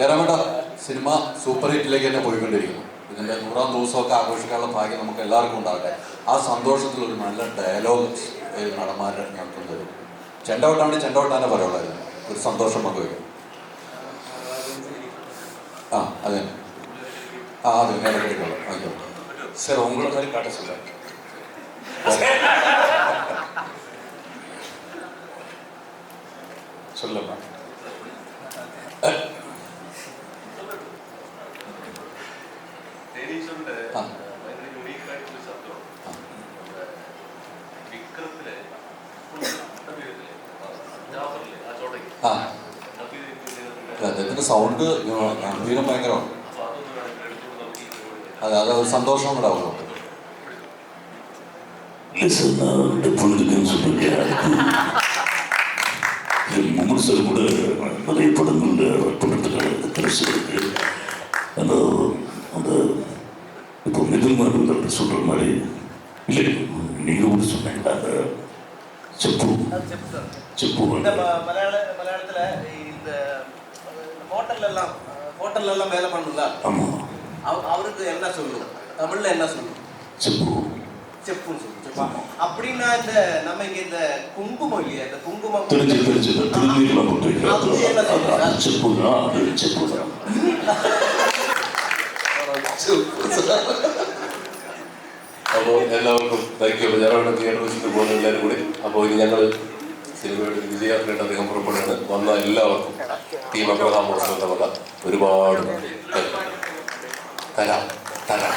ജയറാമേട്ട cinema super ഹിറ്റിലേക്ക് തന്നെ പോയിക്കൊണ്ടിരിക്കുന്നു ഇതിന്റെ നൂറാം ദിവസമൊക്കെ ആഘോഷിക്കാനുള്ള ഭാഗ്യം നമുക്ക് എല്ലാവർക്കും ഉണ്ടാകട്ടെ ആ സന്തോഷത്തിൽ ഒരു നല്ല ഡയലോഗ് നടന്മാരുടെ ഞങ്ങൾക്ക് തരും ചെണ്ടവട്ടാണ്ട് ചെണ്ടവട്ടാനെ പറയുള്ളായിരുന്നു ഒരു സന്തോഷം പങ്കുവയ്ക്കും ആ അതെ ആ അതെ ഇടയ്ക്കിടയ്ക്കുള്ള ആയിക്കോട്ടെ சார் உங்களை மாதிரி காட்ட சொல்ல சொல்லம்மா നബീ ഇദ്ദേഹത്തിന്റെ അദ്ദേഹത്തിന്റെ സൗണ്ട് ഗംഭീരം ഭയങ്കരമാണ് അപ്പൊ അതൊന്ന് വേണമെങ്കിൽ എടുത്തുകൊണ്ട് നമുക്ക് ഈ പരിപാടി അതെ അത് ഒരു സന്തോഷം കൂടെ ആവുള്ളൂ லிசன் நான் இந்த பொழுதுக்குன்னு சொல்லிருக்கேன் விமர்சனம் கூட நிறைய படங்களில் ஒர்க் பண்ணுறதுக்கான சுதந்திரத்தை சொல்கிற மாதிரி இல்லை. நீங்கள் கூட சொன்னீங்க அந்த செப்பு. செப்பு. இந்த ஹோட்டல்லாம் ஹோட்டல்லாம் வேலை பண்ணுங்களா ஆமாம் அவருக்கு என்ன சொல்லுவோம் தமிழில் என்ன சொல்லுவோம் செப்பு. செப்புன்னு சொல்லுவோம் அப்படின்னா இந்த நம்ம இங்கே இந்த குங்குமம் இல்லையா? இந்த குங்குமம் தெரிஞ்சு தெரிஞ்சு. செப்பு செப்பு. അപ്പോൾ എല്ലാവർക്കും താങ്ക് യു ഞാനവിടെ തിയേറ്റർ വെച്ചിട്ട് പോകുന്ന എല്ലാവരും കൂടി. അപ്പോൾ ഇനി ഞങ്ങൾ സിനിമയുടെ വിജയാത്രയുടെ അദ്ദേഹം പുറപ്പെടുകയാണ്. വന്ന എല്ലാവർക്കും ടീം അബ്രഹാം മോസങ്ങളുടെ ഒരുപാട്. തരാം. തരാം.